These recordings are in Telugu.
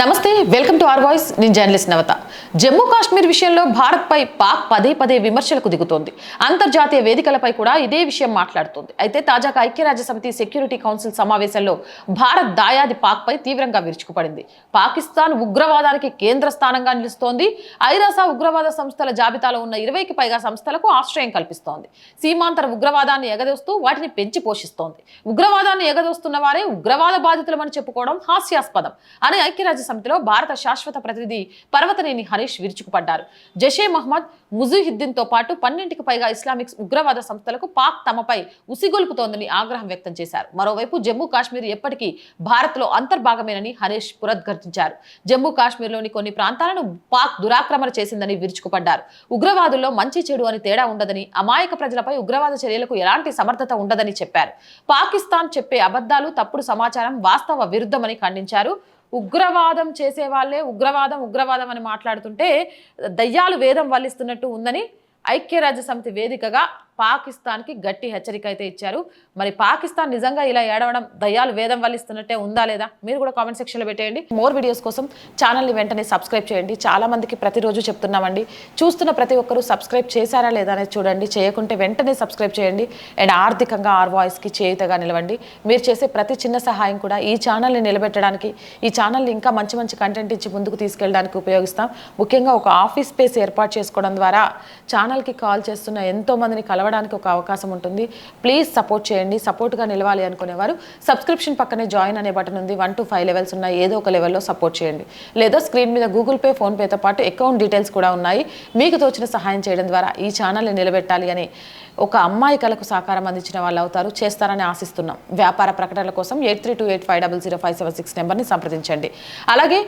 నమస్తే వెల్కమ్ టు ఆర్ వాయిస్. నేను జర్నలిస్ట్ నవత. జమ్మూ కాశ్మీర్ విషయంలో భారత్పై పాక్ పదే పదే విమర్శలకు దిగుతోంది. అంతర్జాతీయ వేదికలపై కూడా ఇదే విషయం మాట్లాడుతోంది. అయితే తాజాగా ఐక్యరాజ్య సమితి సెక్యూరిటీ కౌన్సిల్ సమావేశంలో భారత్ దాయాది పాక్పై తీవ్రంగా విరుచుకుపడింది. పాకిస్తాన్ ఉగ్రవాదానికి కేంద్ర స్థానంగా నిలుస్తోంది. ఐరాస ఉగ్రవాద సంస్థల జాబితాలో ఉన్న ఇరవైకి పైగా సంస్థలకు ఆశ్రయం కల్పిస్తోంది. సీమాంతర ఉగ్రవాదాన్ని ఎగదోస్తూ వాటిని పెంచి పోషిస్తోంది. ఉగ్రవాదాన్ని ఎగదోస్తున్న వారే ఉగ్రవాద బాధితులమని చెప్పుకోవడం హాస్యాస్పదం అని ఐక్యరాజ్య సమితిలో భారత శాశ్వత ప్రతినిధి పర్వతనేని హరీష్ విరుచుకుపడ్డారు. జషే మహమ్మద్ ముజుహిద్దీన్తో పాటు పన్నెంటికి పైగా ఇస్లామిక్ ఉగ్రవాద సంస్థలకు పాక్ తమపై ఉసిగొలుపుతోందని ఆగ్రహం వ్యక్తం చేశారు. మరోవైపు జమ్మూ కాశ్మీర్ ఎప్పటికీ భారత్లో అంతర్భాగమేనని హరీష్ పునరుద్ఘాటించారు జమ్మూ కాశ్మీర్లోని కొన్ని ప్రాంతాలను పాక్ దురాక్రమణ చేసిందని విరుచుకుపడ్డారు. ఉగ్రవాదుల్లో మంచి చెడు అని తేడా ఉండదని అమాయక ప్రజలపై ఉగ్రవాద చర్యలకు ఎలాంటి సమర్థత ఉండదని చెప్పారు. పాకిస్తాన్ చెప్పే అబద్ధాలు తప్పుడు సమాచారం వాస్తవ విరుద్ధమని ఖండించారు. ఉగ్రవాదం చేసే వాళ్ళే ఉగ్రవాదం ఉగ్రవాదం అని మాట్లాడుతుంటే దయ్యాలు వేదం వల్లిస్తున్నట్టు ఉందని ఐక్యరాజ్య సమితి వేదికగా పాకిస్తాన్కి గట్టి హెచ్చరిక అయితే ఇచ్చారు. మరి పాకిస్తాన్ నిజంగా ఇలా ఏడవడం దయ్యాలు వేదం వల్లిస్తున్నట్టే ఉందా లేదా మీరు కూడా కామెంట్ సెక్షన్లో పెట్టేయండి. మోర్ వీడియోస్ కోసం ఛానల్ని వెంటనే సబ్స్క్రైబ్ చేయండి. చాలామందికి ప్రతిరోజు చెప్తున్నామండి. చూస్తున్న ప్రతి ఒక్కరూ సబ్స్క్రైబ్ చేశారా లేదా అనేది చూడండి. చేయకుంటే వెంటనే సబ్స్క్రైబ్ చేయండి. అండ్ ఆర్థికంగా ఆర్ వాయిస్కి చేయుతగా నిలవండి. మీరు చేసే ప్రతి చిన్న సహాయం కూడా ఈ ఛానల్ని నిలబెట్టడానికి ఈ ఛానల్ని ఇంకా మంచి మంచి కంటెంట్ ఇచ్చి ముందుకు తీసుకెళ్ళడానికి ఉపయోగిస్తాం. ముఖ్యంగా ఒక ఆఫీస్ స్పేస్ ఏర్పాటు చేసుకోవడం ద్వారా ఛానల్కి కాల్ చేస్తున్న ఎంతో మందిని కలవడానికి ఒక అవకాశం ఉంటుంది. ప్లీజ్ సపోర్ట్ చేయండి. సపోర్ట్గా నిలవాలి అనుకునేవారు. సబ్స్క్రిప్షన్ పక్కనే జాయిన్ అనే బటన్ ఉంది. వన్ టు ఫైవ్ లెవెల్స్ ఉన్నాయి. ఏదో ఒక లెవెల్లో సపోర్ట్ చేయండి. లేదా స్క్రీన్ మీద గూగుల్ పే ఫోన్పేతో పాటు అకౌంట్ డీటెయిల్స్ కూడా ఉన్నాయి. మీకు తోచిన సహాయం చేయడం ద్వారా ఈ ఛానల్ని నిలబెట్టాలి అని ఒక అమ్మాయి కలకు సహకారం అందించిన వాళ్ళు అవుతారు. చేస్తారని ఆశిస్తున్నాం. వ్యాపార ప్రకటనల కోసం eight three two eight five double zero five seven six నెంబర్ని సంప్రదించండి. అలాగే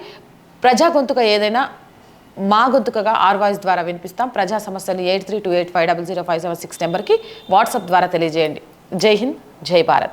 ప్రజా గొంతుక ఏదైనా మా గొంతుకగా ఆర్ వాయిస్ ద్వారా వినిపిస్తాం. ప్రజా సమస్యలు eight three two eight five double zero five seven six నెంబర్కి వాట్సాప్ ద్వారా తెలియజేయండి. జై హింద్ జై భారత్.